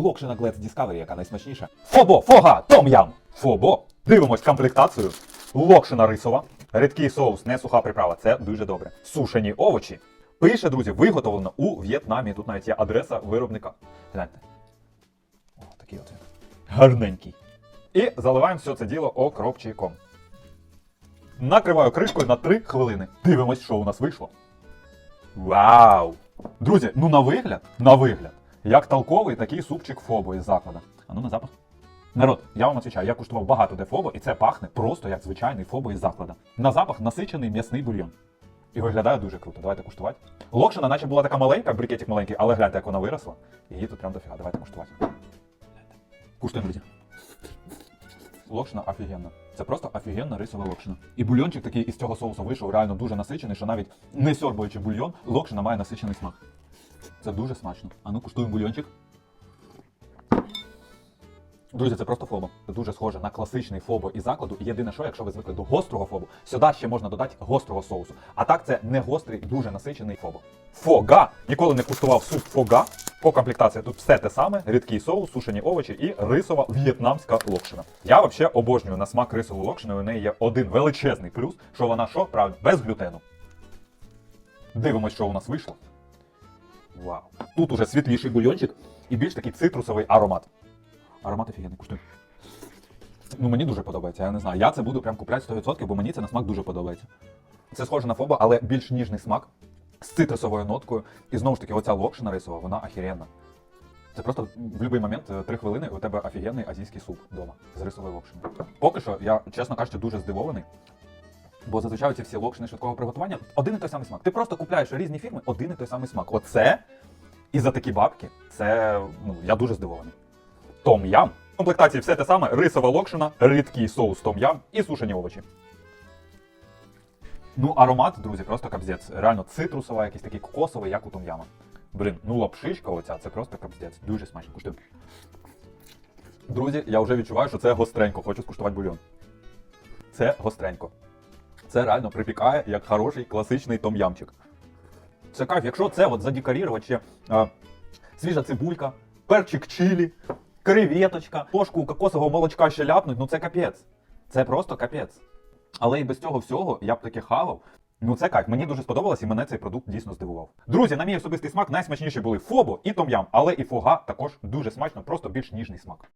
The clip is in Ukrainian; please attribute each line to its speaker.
Speaker 1: Локшина Глец Discovery, яка найсмачніша. Фобо, фога, том-ям. Фобо. Дивимось комплектацію. Локшина рисова. Рідкий соус, не суха приправа. Це дуже добре. Сушені овочі. Пише, друзі, виготовлено у В'єтнамі. Тут навіть є адреса виробника. Гляньте. О, такий от він. Гарненький. І заливаємо все це діло окропчиком. Накриваю кришкою на 3 хвилини. Дивимось, що у нас вийшло. Вау! Друзі, ну на вигляд, на вигляд, як толковий такий супчик фобо із закладу. А ну на запах. Народ, я вам відповідаю, я куштував багато де фобо, і це пахне просто як звичайний фобо із закладу. На запах насичений м'ясний бульйон. І виглядає дуже круто. Давайте куштувати. Локшина, наче була така маленька, брикетик маленький, але гляньте, як вона виросла. Її тут прям дофіга. Давайте куштувати. Куштуємо, друзі. Локшина офігенна. Це просто офігенна рисова локшина. І бульйончик такий із цього соусу вийшов реально дуже насичений, що навіть не сьорбуючи бульйон, локшина має насичений смак. Це дуже смачно. А ну куштуємо бульйончик. Друзі, це просто фобо. Це дуже схоже на класичний фобо із закладу. Єдине, що, якщо ви звикли до гострого фобо, сюди ще можна додати гострого соусу. А так це не гострий, дуже насичений фобо. Фога! Ніколи не куштував суп фога. По комплектації тут все те саме: рідкий соус, сушені овочі і рисова в'єтнамська локшина. Я взагалі обожнюю на смак рисову локшину. У неї є один величезний плюс, що вона що, правильно, без глютену. Дивимось, що у нас вийшло. Вау. Тут уже світліший бульйончик і більш такий цитрусовий аромат. Аромат офігенний, куштуй. Ну мені дуже подобається, я не знаю. Я це буду прям купляти 100%, бо мені це на смак дуже подобається. Це схоже на фобо, але більш ніжний смак з цитрусовою ноткою. І знову ж таки, оця локшина рисова, вона охеренна. Це просто в будь-який момент, е, три хвилини, у тебе офігенний азійський суп вдома з рисовою локшиною. Поки що, я, чесно кажучи, дуже здивований. Бо зазвичай ці всі локшини швидкого приготування один і той самий смак. Ти просто купляєш різні фірми, один і той самий смак. Оце і за такі бабки, це ну, я дуже здивований. Том-ям. В комплектації все те саме: рисова локшина, рідкий соус том-ям і сушені овочі. Ну, аромат, друзі, просто капздець. Реально цитрусова, якийсь такий кокосовий, як у том-яма. Блін, ну лапшичка оця, це просто капздець. Дуже смачно. Куштуємо. Друзі, я вже відчуваю, що це гостренько. Хочу скуштувати бульйон. Це гостренько. Це реально припікає як хороший класичний том-ямчик. Це кайф, якщо це от задекорувати ще а, свіжа цибулька, перчик чилі, креветочка, ложку кокосового молочка ще ляпнуть, ну це капець. Це просто капець. Але і без цього всього я б таки хавав. Ну це кайф, мені дуже сподобалось і мене цей продукт дійсно здивував. Друзі, на мій особистий смак найсмачніші були фобо і том-ям, але і фога також дуже смачно, просто більш ніжний смак.